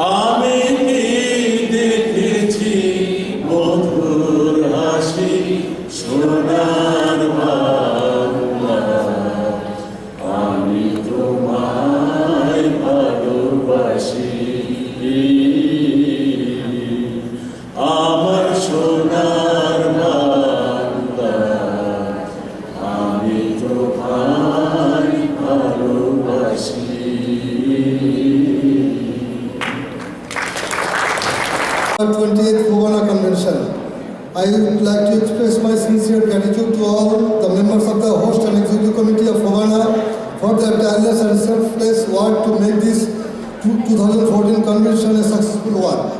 আমি I would like to express my sincere gratitude to all the members of the host and executive committee of Bhuvana for their tireless and selfless work to make this 2014 convention a successful one.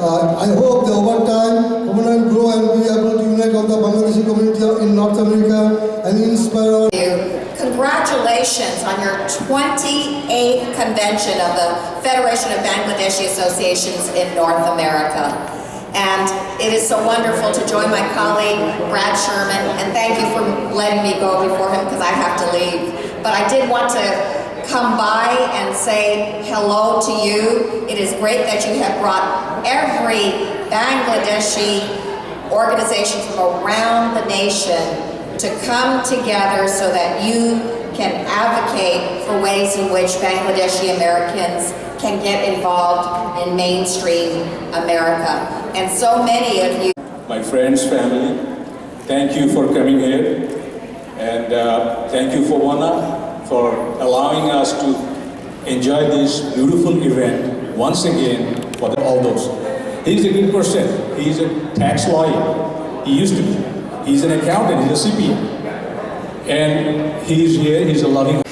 Uh, I hope that over time, Bhuvana will grow and be able to unite all the Bangladeshi community in North America and inspire you. Congratulations on your 28th convention of the Federation of Bangladeshi Associations in North America. And it is so wonderful to join my colleague Brad Sherman, and thank you for letting me go before him because I have to leave. But I did want to come by and say hello to you. It is great that you have brought every Bangladeshi organization from around the nation to come together so that you can advocate for ways in which Bangladeshi Americans can get involved in mainstream America. And so many of you my friends, family, thank you for coming here. And uh, thank you for Wana for allowing us to enjoy this beautiful event once again for the, all those. He's a good person. He's a tax lawyer. He used to be. He's an accountant. He's a CPA. And he's here, he's a loving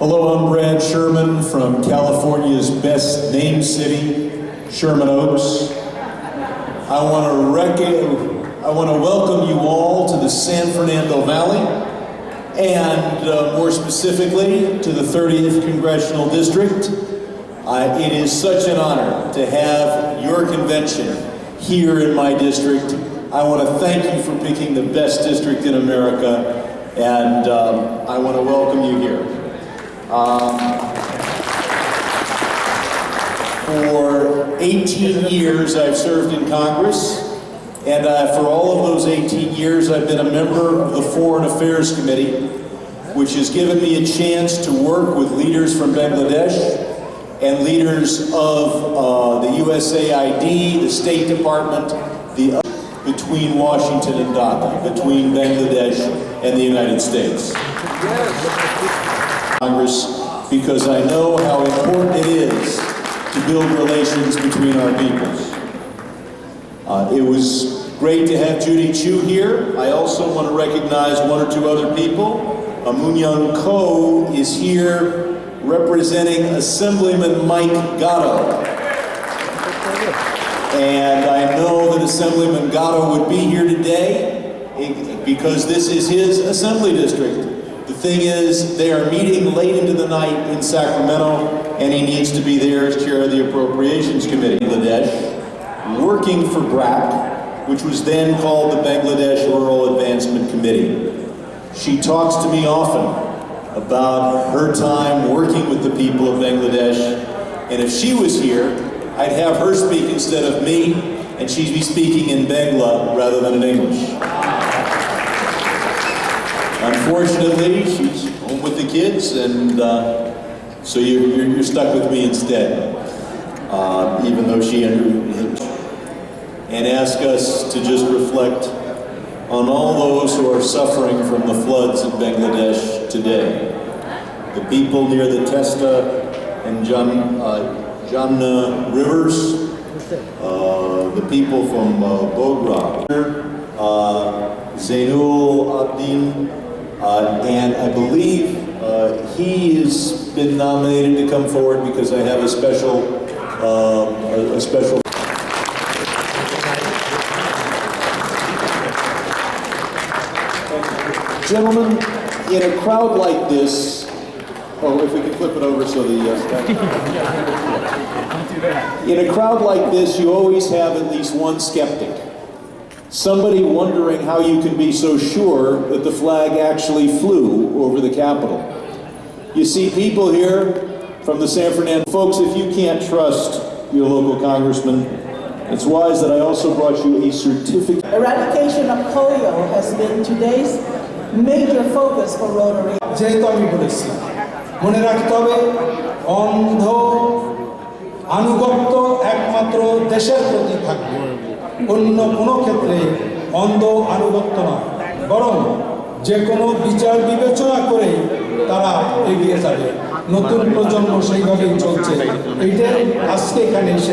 Hello, I'm Brad Sherman from California's best named city, Sherman Oaks. I want to rec- I want to welcome you all to the San Fernando Valley and uh, more specifically to the 30th Congressional District. Uh, it is such an honor to have your convention here in my district. I want to thank you for picking the best district in America, and um, I want to welcome you here. For 18 years, I've served in Congress, and uh, for all of those 18 years, I've been a member of the Foreign Affairs Committee, which has given me a chance to work with leaders from Bangladesh and leaders of uh, the USAID, the State Department, the between Washington and Dhaka, between Bangladesh and the United States. Congress because I know how important it is to build relations between our peoples. Uh, it was great to have Judy Chu here. I also want to recognize one or two other people. Amunyan Ko is here representing Assemblyman Mike Gatto. And I know that Assemblyman Gatto would be here today eh, because this is his assembly district. Thing is, they are meeting late into the night in Sacramento, and he needs to be there as chair of the Appropriations Committee. Bangladesh, working for BRAC, which was then called the Bangladesh Rural Advancement Committee. She talks to me often about her time working with the people of Bangladesh, and if she was here, I'd have her speak instead of me, and she'd be speaking in Bangla rather than in English. Unfortunately, she's home with the kids, and uh, so you're, you're, stuck with me instead, uh, even though she and and ask us to just reflect on all those who are suffering from the floods in Bangladesh today. The people near the Testa and Jam, uh, Jamna rivers, uh, the people from uh, Bogra, uh, Zainul Abdin, uh, and I believe uh, he has been nominated to come forward because I have a special, um, a, a special. Gentlemen, in a crowd like this, oh, if we can flip it over so the. Uh, in a crowd like this, you always have at least one skeptic. Somebody wondering how you can be so sure that the flag actually flew over the Capitol. You see people here from the San Fernando. Folks, if you can't trust your local congressman, it's wise that I also brought you a certificate. Eradication of polio has been today's major focus for Rotary. যেহেতু আমি বলেছি মনে রাখতে হবে অন্ধ আনুগত্য একমাত্র দেশের প্রতি থাকবে অন্য কোনো ক্ষেত্রে অন্ধ আনুগত্য নয়। বরং যে কোনো বিচার বিবেচনা করে তারা এগিয়ে যাবে। নতুন প্রজন্ম সেইভাবেই চলছে। এইটাই আজকে এখানে এসে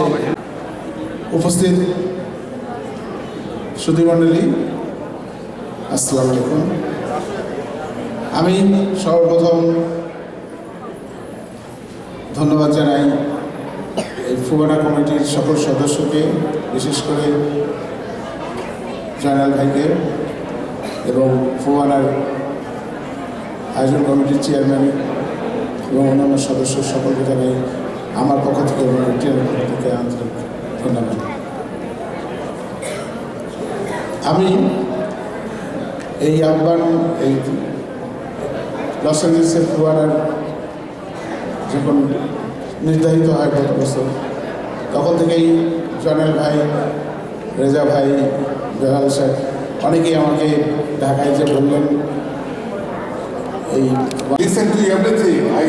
উপস্থিত। সুধীমণ্ডলী আসসালামু আলাইকুম। আমি সর্বপ্রথম ধন্যবাদ জানাই। ফুবানা কমিটির সকল সদস্যকে, বিশেষ করে জয়নাল ভাইকে এবং ফুবানার আয়োজন কমিটির চেয়ারম্যান এবং অন্যান্য সদস্য সকলকে জানাই আমার পক্ষ থেকে এবং থেকে আন্তরিক ধন্যবাদ। আমি এই আহ্বান, এই লস অ্যাঞ্জেলেসের ফুয়ারার যখন নির্ধারিত হয় গত বছর তখন থেকেই জয়নাল ভাই রেজা ভাই বেহাল সাহেব অনেকেই আমাকে ঢাকায় যে বললেন এই listen to everything. I,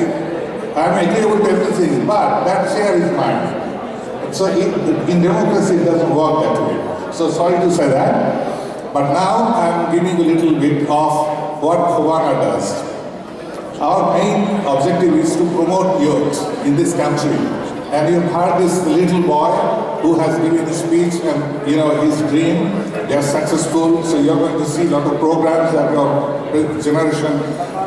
I'm agree with everything, but that share is mine. So in, in democracy, it doesn't work that way. So sorry to say that. But now I'm giving a little bit of what Havana does. Our main objective is to promote youth in this country. And you've heard this little boy who has given a speech and, you know, his dream, they're successful. So you're going to see a lot of programs that your generation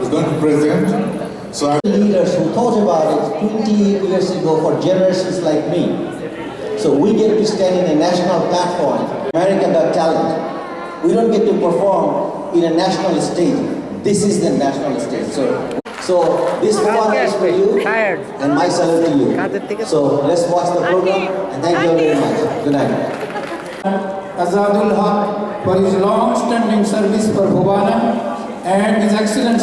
is going to present. So I leaders who thought about it 20 years ago for generations like me. So we get to stand in a national platform, America Got Talent. We don't get to perform in a national stage. This is the national stage. So, so this one is for you and my salute to you. So let's watch the program and thank you all very much. Good night. Azadul Haq for his long-standing service for Bhavana and his excellent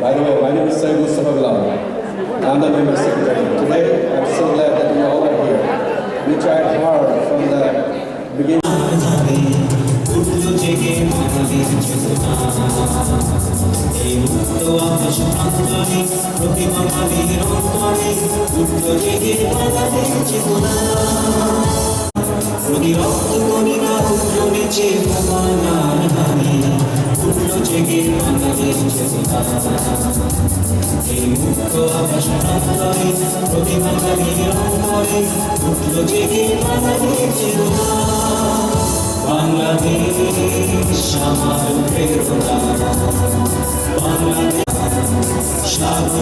By the way, my name is Sayyid Mustafa Bilal. I'm the member secretary. নদী রক্ত কণিকা উঠলে বাংলাদেশ আমার বাংলাদেশ Шанов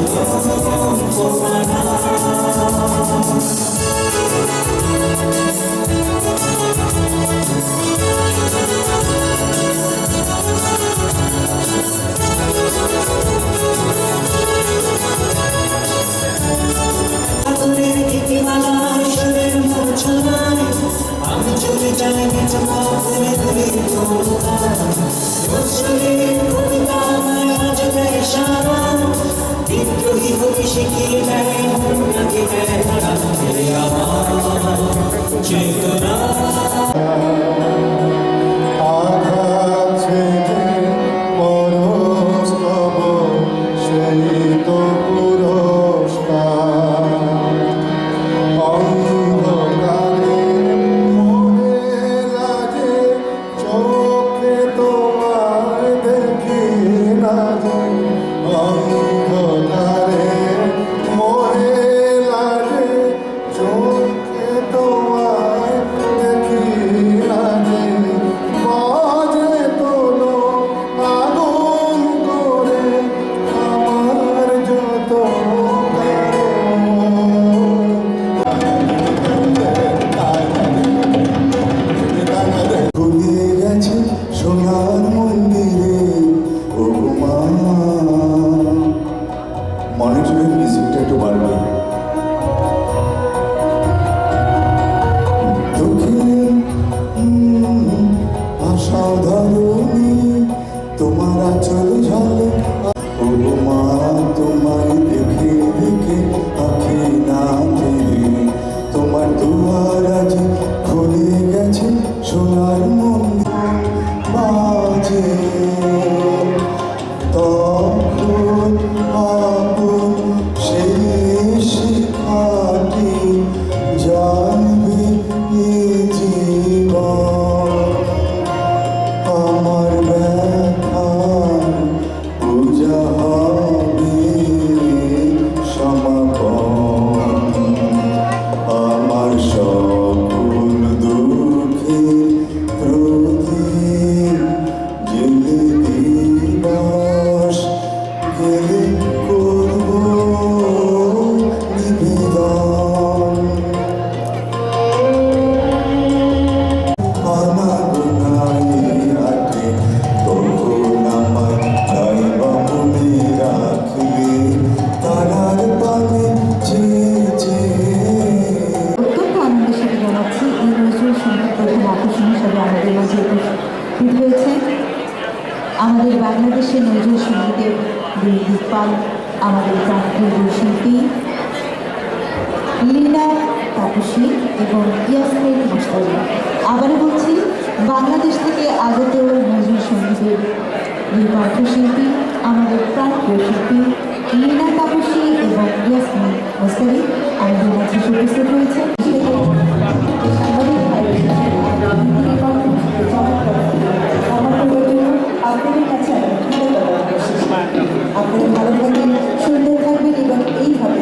খুশি এবং ইয়াসমিন মুস্তাফা আবারও বলছি, বাংলাদেশ থেকে আগত নজরুল সঙ্গীতের দুই কণ্ঠশিল্পী আমাদের প্রাণপ্রিয় শিল্পী লীনা তাপসী এবং ইয়াসমিন মুস্তাফি আমাদের মাঝে উপস্থিত রয়েছে আপনাদের ভালো থাকবেন সুন্দর থাকবেন এবং এইভাবে